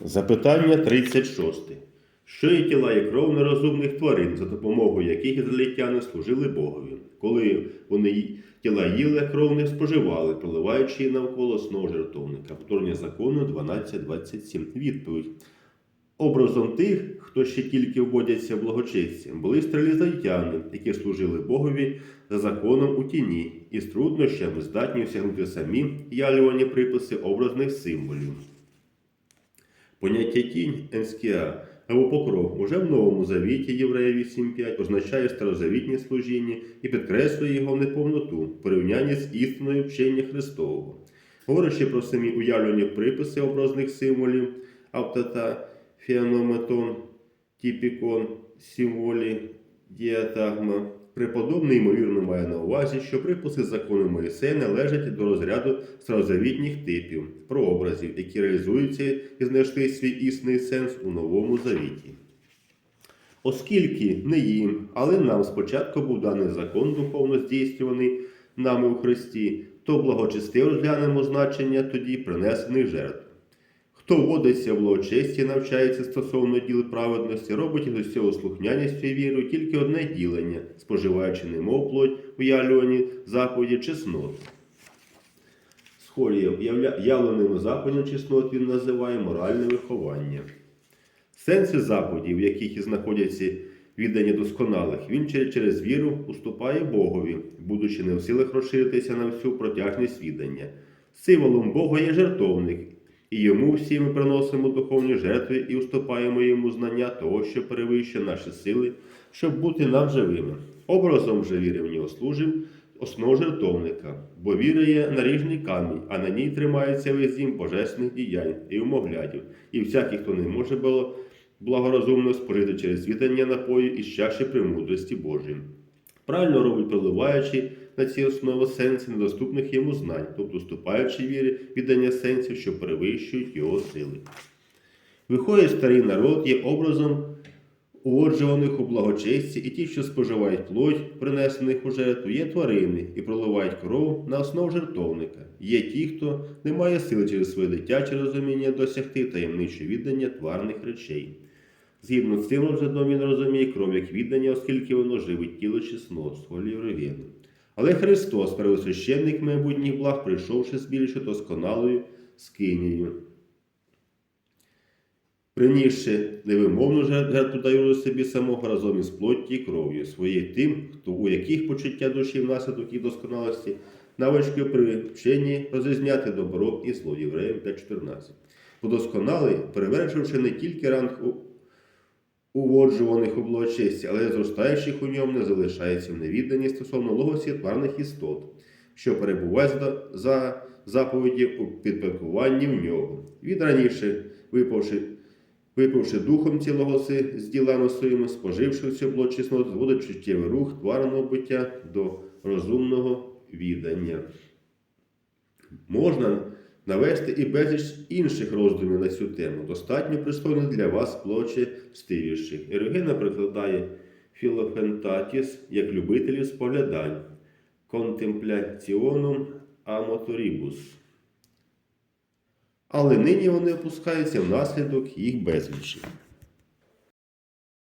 Запитання 36. Що є тіла і кров нерозумних тварин, за допомогою яких ізраїльтяни служили Богові? Коли вони тіла їли, кров не споживали, проливаючи її навколо основного жертовника. Повторення закону 12.27. Відповідь. Образом тих, хто ще тільки вводяться в благочестя, були стрелізайтяни, які служили Богові за законом у тіні, і з труднощами здатні осягнути самі ялювані приписи образних символів. Поняття тінь НСКА або покров уже в Новому Завіті Єврея 8.5 означає старозавітнє служіння і підкреслює його неповноту в порівнянні з істиною вчення Христового. Говорячи про самі уявлені приписи образних символів, автота, фенометон, тіпікон, символі, діатагма, преподобний ймовірно має на увазі, що приписи закону Моїсея належать до розряду старозавітніх типів, прообразів, які реалізуються і знайшли свій існий сенс у Новому Завіті. Оскільки не їм, але нам спочатку був даний закон духовно здійснюваний нами у Христі, то благочестиво розглянемо значення тоді принесених жертв. Хто вводиться в благочесті, навчається стосовно діл праведності, робить із усього слухняністю і вірою тільки одне ділення, споживаючи немов плоть у ялюванні заповіді чеснот. Схолія явленими заповідям чеснот він називає моральне виховання. Сенси заповідей, в яких і знаходяться віддані досконалих, він через віру уступає Богові, будучи не в силах розширитися на всю протяжність віддання. Символом Бога є жертовник, і йому всі ми приносимо духовні жертви і уступаємо йому знання того, що перевищує наші сили, щоб бути нам живими. Образом же віри в нього служимо основ жертовника, бо віра є наріжний камінь, а на ній тримається весь дім божественних діянь і умоглядів, і всякий, хто не може було благорозумно спожити через віддання напою із чаші премудрості Божої. Правильно робить проливаючи на ці основи сенси недоступних йому знань, тобто вступаючи віри віддання сенсів, що перевищують його сили. Виходить, старий народ є образом уроджуваних у благочесті, і ті, що споживають плоть, принесених у жертву, є тварини і проливають кров на основу жертовника. Є ті, хто не має сили через своє дитяче розуміння досягти таємничого віддання тварних речей. Згідно з цим розглядом він розуміє кров як віддання, оскільки воно живить тіло чеснот, солі Євровєну. Але Христос, первосвященник майбутніх благ, прийшовши з більш досконалою скинією. Принісши невимовну жертву даю собі самого разом із плоттю і кров'ю своєю тим, хто у яких почуття душі внаслідок їх досконалості, навички при вченні розрізняти добро і зло Євреям 5.14. Бо досконалий, перевершивши не тільки ранг уводжуваних у благочесті, але зростаючих у ньому не залишається в невідданні стосовно логосі тварних істот, що перебувають за, за заповіді у підпорядкуванні в нього. Від раніше, випавши Випивши духом ці логоси з ділами своїми, споживши всю плотчиснот, зводить чуттєвий рух тварного буття до розумного віддання. Можна навести і безліч інших роздумів на цю тему, достатньо пристойних для вас плоче стивіших. Ерогена прикладає філофентатіс як любителів споглядань, контемпляціоном амоторібус. Але нині вони опускаються внаслідок їх безлічі.